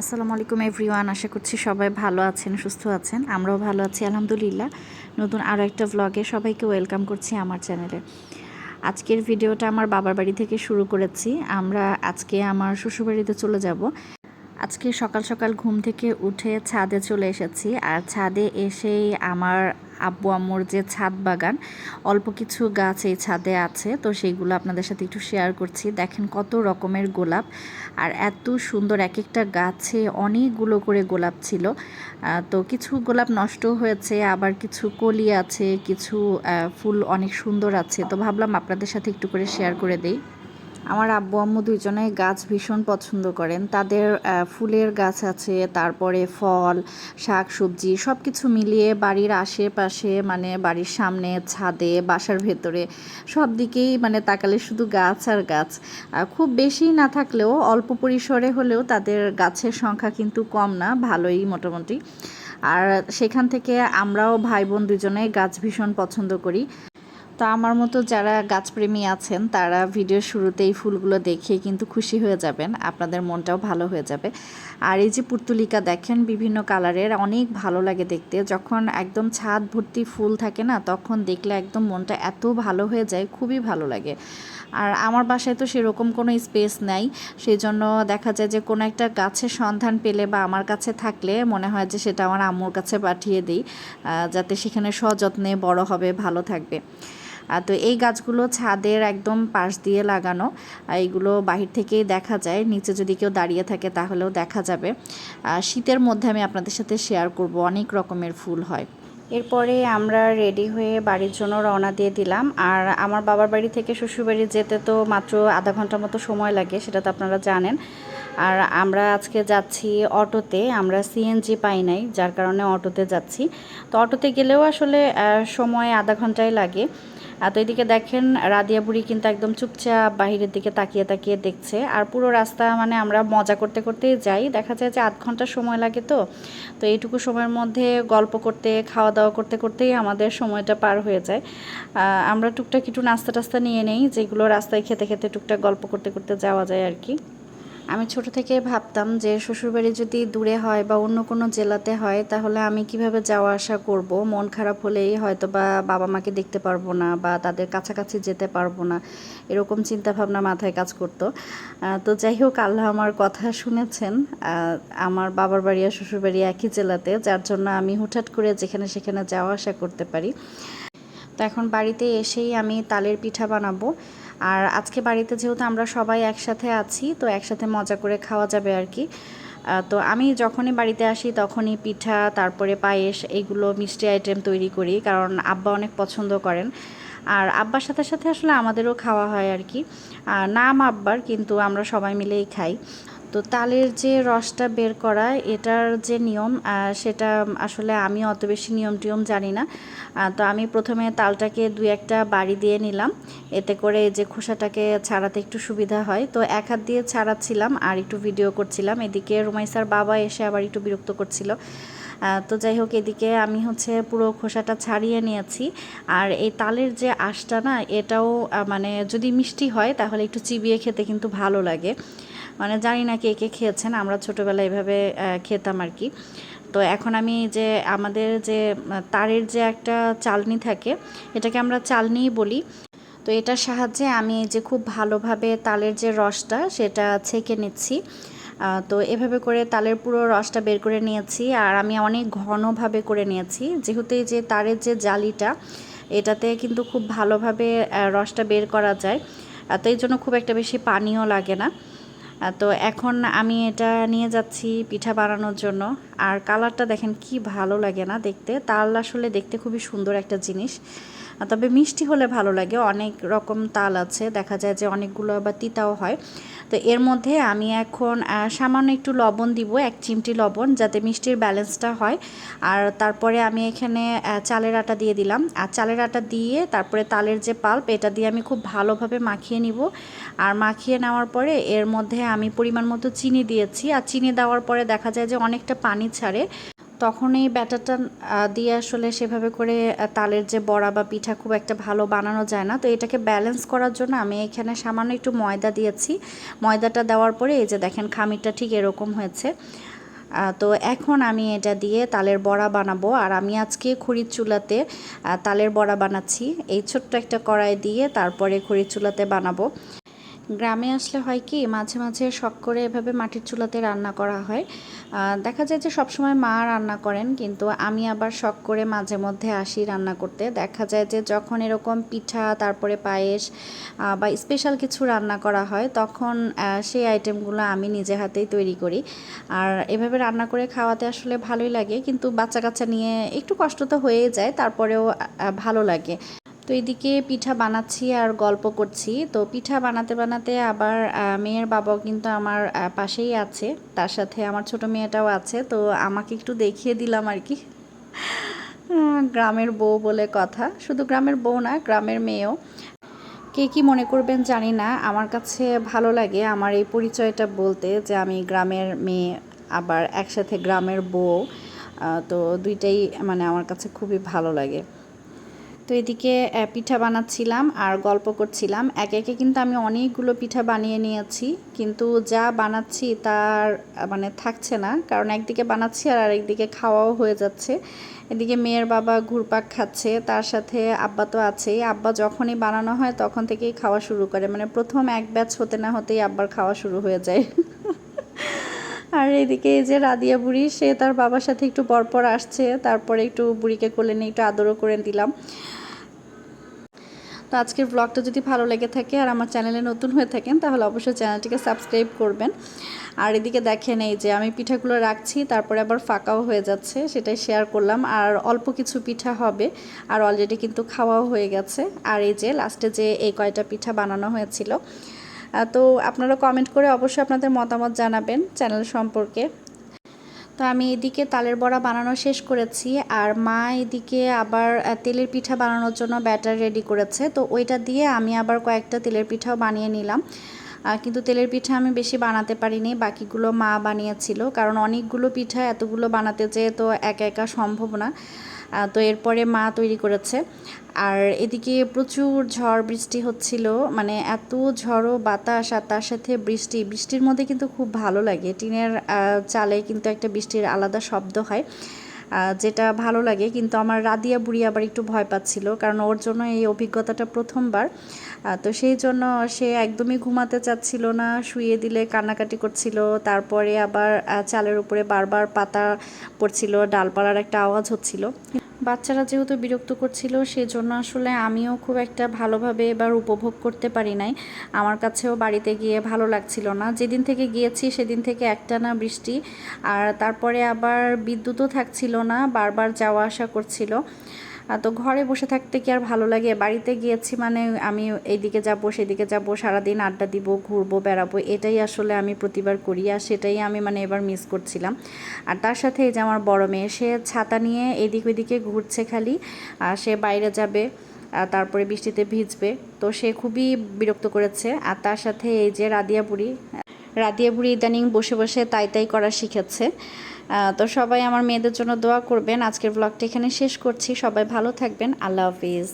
আসসালামু আলাইকুম এভরিওয়ান আশা করছি সবাই ভালো আছেন, সুস্থ আছেন। আমরাও ভালো আছি, আলহামদুলিল্লাহ। নতুন আরও একটা ভ্লগে সবাইকে ওয়েলকাম করছি আমার চ্যানেলে আজকের ভিডিওটা আমার বাবার বাড়ি থেকে শুরু করেছি। আমরা আজকে আমার শ্বশুরবাড়িতে চলে যাব। আজকে সকাল সকাল ঘুম থেকে উঠে ছাদে চলে এসেছি। আর ছাদে এসেই আমার আব্বু আম্মুর যে ছাদ বাগান, অল্প কিছু গাছ এই ছাদে আছে, তো সেইগুলো আপনাদের সাথে একটু শেয়ার করছি। দেখেন কত রকমের গোলাপ, আর এত সুন্দর এক একটা গাছে অনেকগুলো করে গোলাপ ছিল। তো কিছু গোলাপ নষ্ট হয়েছে, আবার কিছু কলি আছে, কিছু ফুল অনেক সুন্দর আছে, তো ভাবলাম আপনাদের সাথে একটু করে শেয়ার করে দেই। আমার আব্বু আম্মু দুইজনে গাছ ভীষণ পছন্দ করেন। তাদের ফুলের গাছ আছে, তারপরে ফল, শাক সবজি সব কিছু মিলিয়ে বাড়ির আশেপাশে মানে বাড়ির সামনে, ছাদে, বাসার ভেতরে সব দিকেই মানে তাকালে শুধু গাছ আর গাছ। খুব বেশি না থাকলেও, অল্প পরিসরে হলেও তাদের গাছের সংখ্যা কিন্তু কম না, ভালোই মোটামুটি। আর সেখান থেকে আমরাও ভাই বোন দুজনেই গাছ ভীষণ পছন্দ করি। তো আমার মতো যারা গাছপ্রেমী আছেন, তারা ভিডিওর শুরুতেই ফুলগুলো দেখে কিন্তু খুশি হয়ে যাবেন। আপনাদের মনটাও ভালো হয়ে যাবে। আর এই যে পুর্তুলিকা দেখেন, বিভিন্ন কালারের, অনেক ভালো লাগে দেখতে। যখন একদম ছাদ ভর্তি ফুল থাকে না, তখন দেখলে একদম মনটা এত ভালো হয়ে যায়, খুবই ভালো লাগে। আর আমার বাসায় তো সেরকম কোনো স্পেস নাই। সেই জন্য দেখা যায় যে কোনো একটা গাছের সন্ধান পেলে বা আমার কাছে থাকলে মনে হয় যে সেটা আমার আম্মুর কাছে পাঠিয়ে দিই যাতে সেখানে সযত্নে বড় হবে, ভালো থাকবে। তো এই গাছগুলো ছাদের একদম পাশ দিয়ে লাগানো এইগুলো বাহির থেকেই দেখা যায়। নিচে যদি কেউ দাঁড়িয়ে থাকে তাহলেও দেখা যাবে। শীতের মধ্যে আমি আপনাদের সাথে শেয়ার করব, অনেক রকমের ফুল হয়। এরপরে আমরা রেডি হয়ে বাড়ির জন্য রওনা দিয়ে দিলাম। আর আমার বাবার বাড়ি থেকে শ্বশুরবাড়ি যেতে তো মাত্র আধা ঘণ্টার মতো সময় লাগে, সেটা তো আপনারা জানেন। আর আমরা আজকে যাচ্ছি অটোতে, আমরা সিএনজি পাই নাই, যার কারণে অটোতে যাচ্ছি। তো অটোতে গেলেও আসলে সময় আধা ঘন্টাই লাগে। তো এদিকে দেখেন রাদিয়া বুড়ি কিন্তু একদম চুপচাপ বাহিরের দিকে তাকিয়ে তাকিয়ে দেখছে। আর পুরো রাস্তা মানে আমরা মজা করতে করতে যাই। দেখা যায় যে আধ ঘণ্টা সময় লাগে তো। তো এইটুকু সময়ের মধ্যে গল্প করতে খাওয়া দাওয়া করতে করতেই আমাদের সময়টা পার হয়ে যায়। আমরা টুকটাক একটু নাস্তা টাস্তা নিয়ে নেই, যেগুলো রাস্তায় খেতে খেতে টুকটাক গল্প করতে করতে যাওয়া যায় আর কি। আমি ছোট থেকে ভাবতাম যে শ্বশুরবাড়ি যদি দূরে হয় বা অন্য কোনো জেলাতে হয়, তাহলে আমি কীভাবে যাওয়া আসা করব? মন খারাপ হলেই হয়তো বা বাবা মাকে দেখতে পারব না বা তাদের কাছাকাছি যেতে পারব না। এরকম চিন্তা ভাবনা মাথায় কাজ করতো। তো যাই হোক, আল্লাহ আমার কথা শুনেছেন। আমার বাবার বাড়ি আর শ্বশুরবাড়ি একই জেলাতে, যার জন্য আমি হুটহাট করে যেখানে সেখানে যাওয়া আসা করতে পারি। তো এখন বাড়িতে এসেই আমি তালের পিঠা বানাবো। আর আজকে বাড়িতে যেহেতু আমরা সবাই একসাথে আছি, তো একসাথে মজা করে খাওয়া যাবে আর কি। তো আমি যখনই বাড়িতে আসি তখনই পিঠা, তারপরে পায়েস এইগুলো মিষ্টি আইটেম তৈরি করি, কারণ আব্বা অনেক পছন্দ করেন। আর আব্বার সাথে সাথে আসলে আমাদেরও খাওয়া হয় আর কি। নাম আব্বার, কিন্তু আমরা সবাই মিলেই খাই। তো তালের যে রসটা বের করা, এটার যে নিয়ম সেটা আসলে আমি অত বেশি নিয়ম টিয়ম জানি না। তো আমি প্রথমে তালটাকে দুই একটা বাড়ি দিয়ে নিলাম। এতে করে যে খোসাটাকে ছাড়াতে একটু সুবিধা হয়। তো এক হাত দিয়ে ছাড়াচ্ছিলাম আর একটু ভিডিও করছিলাম। এদিকে রুমাইসার বাবা এসে আবার একটু বিরক্ত করছিল। তো যাই হোক, এদিকে আমি হচ্ছে পুরো খোসাটা ছাড়িয়ে নিয়েছি। আর এই তালের যে আঁশটা না, এটাও মানে যদি মিষ্টি হয়, তাহলে একটু চিবিয়ে খেতে কিন্তু ভালো লাগে। মানে জানি না কে কে খেয়েছেন, আমরা ছোটোবেলায় এভাবে খেতাম আর কি। তো এখন আমি যে আমাদের যে তারের যে একটা চালনি থাকে, এটাকে আমরা চালনিই বলি। তো এটার সাহায্যে আমি যে খুব ভালোভাবে তালের যে রসটা, সেটা ছেঁকে নিচ্ছি। তো এভাবে করে তালের পুরো রসটা বের করে নিয়েছি, আর আমি অনেক ঘনভাবে করে নিয়েছি। যেহেতু এই যে তারের যে জালিটা, এটাতে কিন্তু খুব ভালোভাবে রসটা বের করা যায়। তো এই জন্য খুব একটা বেশি পানিও লাগে না। তো এখন আমি এটা নিয়ে যাচ্ছি পিঠা বানানোর জন্য। আর কালারটা দেখেন কি ভালো লাগে না দেখতে। তাল আসলে দেখতে খুবই সুন্দর একটা জিনিস। তবে মিষ্টি হলে ভালো লাগে। অনেক রকম তাল আছে, দেখা যায় যে অনেকগুলো আবার তিতাও হয়। তো এর মধ্যে আমি এখন সামান্য একটু লবণ দিব, এক চিমটি লবণ, যাতে মিষ্টির ব্যালেন্সটা হয়। আর তারপরে আমি এখানে চালের আটা দিয়ে দিলাম। আর চালের আটা দিয়ে তারপরে তালের যে পাল্প, এটা দিয়ে আমি খুব ভালোভাবে মাখিয়ে নিব। আর মাখিয়ে নেওয়ার পরে এর মধ্যে আমি পরিমাণ মতো চিনি দিয়েছি। আর চিনি দেওয়ার পরে দেখা যায় যে অনেকটা পানি ছাড়ে। তখন এই ব্যাটারটা দিয়ে আসলে সেভাবে করে তালের যে বড়া বা পিঠা খুব একটা ভালো বানানো যায় না। তো এটাকে ব্যালেন্স করার জন্য আমি এখানে সামান্য একটু ময়দা দিয়েছি। ময়দাটা দেওয়ার পরে এই যে দেখেন খামিরটা ঠিক এরকম হয়েছে। তো এখন আমি এটা দিয়ে তালের বড়া বানাবো। আর আমি আজকে খড়ির চুলাতে তালের বড়া বানাচ্ছি। এই ছোট্ট একটা কড়াই দিয়ে তারপরে খড়ির চুলাতে বানাবো। গ্রামে আসলে হয় কি, মাঝে মাঝে শখ করে এভাবে মাটির চুলাতে রান্না করা হয়। দেখা যায় যে সবসময় মা রান্না করেন, কিন্তু আমি আবার শখ করে মাঝে মধ্যে আসি রান্না করতে। দেখা যায় যে যখন এরকম পিঠা, তারপরে পায়েস বা স্পেশাল কিছু রান্না করা হয়, তখন সেই আইটেমগুলো আমি নিজে হাতেই তৈরি করি। আর এভাবে রান্না করে খাওয়াতে আসলে ভালোই লাগে, কিন্তু বাচ্চা কাচ্চা নিয়ে একটু কষ্ট তো হয়েই যায়, তারপরেও ভালো লাগে। তো এদিকে পিঠা বানাচ্ছি আর গল্প করছি। তো পিঠা বানাতে বানাতে আবার মেয়ের বাবাও কিন্তু আমার পাশেই আছে। তার সাথে আমার ছোট মেয়েটাও আছে। তো আমাকে একটু দেখিয়ে দিলাম আর কি। গ্রামের বউ বলে কথা। শুধু গ্রামের বউ না, গ্রামের মেয়েও। কে কি মনে করবেন জানি না। আমার কাছে ভালো লাগে আমার এই পরিচয়টা বলতে যে আমি গ্রামের মেয়ে, আবার একসাথে গ্রামের বউ। তো দুইটাই মানে আমার কাছে খুবই ভালো লাগে। তো এদিকে পিঠা বানাচ্ছিলাম আর গল্প করছিলাম। একে একে কিন্তু আমি অনেকগুলো পিঠা বানিয়ে নিয়েছি, কিন্তু যা বানাচ্ছি তার মানে থাকছে না। কারণ একদিকে বানাচ্ছি আর আরেকদিকে খাওয়াও হয়ে যাচ্ছে। এদিকে মেয়ের বাবা ঘুরপাক খাচ্ছে, তার সাথে আব্বা তো আছেই। আব্বা যখনই বানানো হয় তখন থেকেই খাওয়া শুরু করে। মানে প্রথম এক ব্যাচ হতে না হতেই আব্বার খাওয়া শুরু হয়ে যায়। আর এদিকে এই যে রাদিয়া বুড়ি, সে তার বাবার সাথে একটু পরপর আসছে, তারপরে একটু বুড়িকে কোলে নিয়ে একটু আদরও করে দিলাম। তো আজকের ব্লগটা যদি ভালো লেগে থাকে আর আমার চ্যানেলে নতুন হয়ে থাকেন, তাহলে অবশ্যই চ্যানেলটিকে সাবস্ক্রাইব করবেন। আর এদিকে দেখেন এই যে আমি পিঠাগুলো রাখছি, তারপরে আবার ফাঁকাও হয়ে যাচ্ছে, সেটাই শেয়ার করলাম। আর অল্প কিছু পিঠা হবে, আর অলরেডি কিন্তু খাওয়াও হয়ে গেছে। আর এই যে লাস্টে যে এই কয়টা পিঠা বানানো হয়েছিল তো আপনারা কমেন্ট করে অবশ্যই আপনাদের মতামত জানাবেন চ্যানেল সম্পর্কে। তো আমি এদিকে তালের বড়া বানানো শেষ করেছি আর মা এদিকে আবার তেলের পিঠা বানানোর জন্য ব্যাটার রেডি করেছে। তো ওইটা দিয়ে আমি আবার কয়েকটা তেলের পিঠাও বানিয়ে নিলাম। কিন্তু তেলের পিঠা আমি বেশি বানাতে পারিনি, বাকিগুলো মা বানিয়েছিল। কারণ অনেকগুলো পিঠা এতগুলো বানাতে যেয়ে তো একা একা সম্ভব না। তো এরপরে মা তৈরি করেছে। আর এদিকে প্রচুর ঝড় বৃষ্টি হচ্ছিল মানে এত ঝড়ো বাতাস আর তার সাথে বৃষ্টি, বৃষ্টির মধ্যে কিন্তু খুব ভালো লাগে। টিনের চালে কিন্তু একটা বৃষ্টির আলাদা শব্দ হয়। যেটা ভালো লাগে। কিন্তু আমার রাদিয়া বুড়ি আবার একটু ভয় পাচ্ছিল, কারণ ওর জন্য এই অভিজ্ঞতাটা প্রথমবার। তো সেই জন্য সে একদমই ঘুমাতে চাচ্ছিল না শুয়ে দিলে কান্নাকাটি করছিল। তারপরে আবার চালের উপরে বারবার পাতা পড়ছিল, ডালপালার একটা আওয়াজ হচ্ছিল। বাচ্চারা যেহেতু বিরক্ত করছিল, সেজন্য আসলে আমিও খুব একটা ভালোভাবে এবার উপভোগ করতে পারি নাই। আমার কাছেও বাড়িতে গিয়ে ভালো লাগছিল না। যেদিন থেকে গিয়েছি, সেদিন থেকে একটানা বৃষ্টি। আর তারপরে আবার বিদ্যুৎও থাকছিল না, বারবার যাওয়া আসা করছিল। তো ঘরে বসে থাকতে কি আর ভালো লাগে? বাড়িতে গিয়েছি মানে আমি এইদিকে যাব, সেদিকে যাব, সারাদিন আড্ডা দিব, ঘুরবো, বেড়াবো, এটাই আসলে আমি প্রতিবার করি আর সেটাই আমি মানে এবার মিস করছিলাম। আর তার সাথে এই যে আমার বড় মেয়ে, সে ছাতা নিয়ে এদিক ওইদিকে ঘুরছে খালি, আর সে বাইরে যাবে, আর তারপরে বৃষ্টিতে ভিজবে, তো সে খুবই বিরক্ত করেছে। আর তার সাথে এই যে রাদিয়া বুড়ি রাদিয়া বুড়ি ইদানিং বসে বসে তাই তাই করা শিখেছে। তো সবাই আমার মেয়েদের জন্য দোয়া করবেন। আজকের ব্লগটা এখানে শেষ করছি। সবাই ভালো থাকবেন। আল্লাহ হাফিজ।